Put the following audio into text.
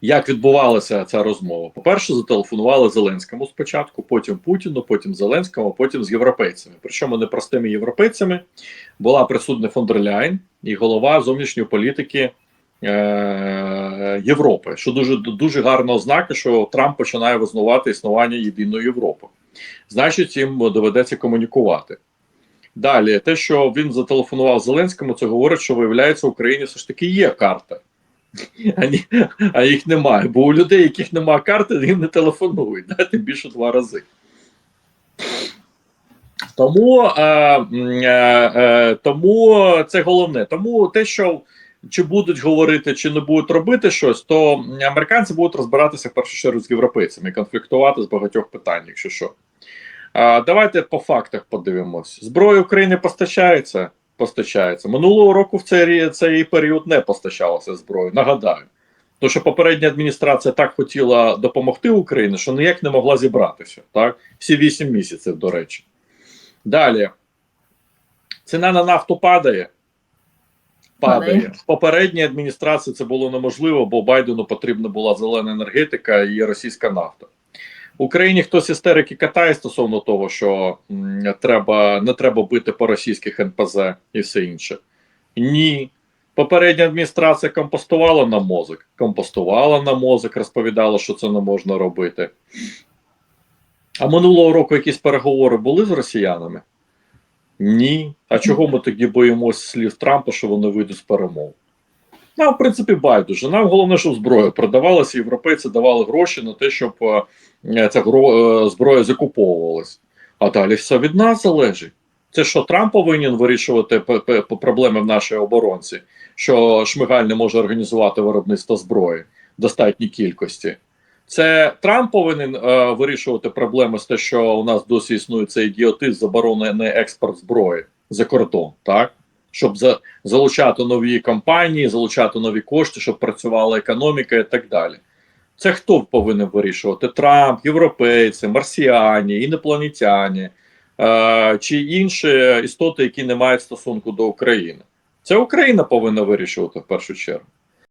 Як відбувалася ця розмова? По-перше, зателефонували Зеленському спочатку, потім Путіну, потім Зеленському, потім з європейцями. Причому не простими європейцями була присутня фон дер і голова зовнішньої політики е- Європи, що дуже дуже гарна ознака, що Трамп починає визнавати існування єдиної Європи. Значить, їм доведеться комунікувати. Далі, те, що він зателефонував Зеленському, це говорить, що виявляється, в Україні все ж таки є карта. А, ні, а їх немає. Бо у людей, яких немає карти, їм не телефонують, да, тим більше два рази. Тому е, е, е, тому це головне. Тому те, що чи будуть говорити, чи не будуть робити щось, то американці будуть розбиратися в першу чергу з європейцями, конфліктувати з багатьох питань, якщо що. А, давайте по фактах подивимось. Зброя України постачається. Постачається минулого року в цей, цей період не постачалася зброя. Нагадаю, тому що попередня адміністрація так хотіла допомогти Україні, що ніяк не могла зібратися. Так, всі 8 місяців, до речі. Далі ціна на нафту. Падає. Падає. В попередній адміністрації це було неможливо, бо Байдену потрібна була зелена енергетика і російська нафта. Україні хтось істерики катає стосовно того, що треба не треба бити по російських НПЗ і все інше. Ні. Попередня адміністрація компостувала на мозок, компостувала на мозок, розповідала, що це не можна робити. А минулого року якісь переговори були з росіянами? Ні. А чого ми тоді боїмося слів Трампа, що вони вийдуть з перемов? Нам, в принципі, байдуже. Нам головне, щоб зброя продавалася, європейці давали гроші на те, щоб е, ця е, зброя закуповувалась. А далі все від нас залежить. Це що Трамп повинен вирішувати проблеми в нашій оборонці, що Шмигаль не може організувати виробництво зброї в достатній кількості. Це Трамп повинен е, вирішувати проблеми з те, що у нас досі існує цей ідіотизм заборонений експорт зброї за кордон, так? Щоб за, залучати нові компанії, залучати нові кошти, щоб працювала економіка і так далі. Це хто повинен вирішувати? Трамп, європейці, марсіані, інопланетяні е, чи інші істоти, які не мають стосунку до України. Це Україна повинна вирішувати в першу чергу.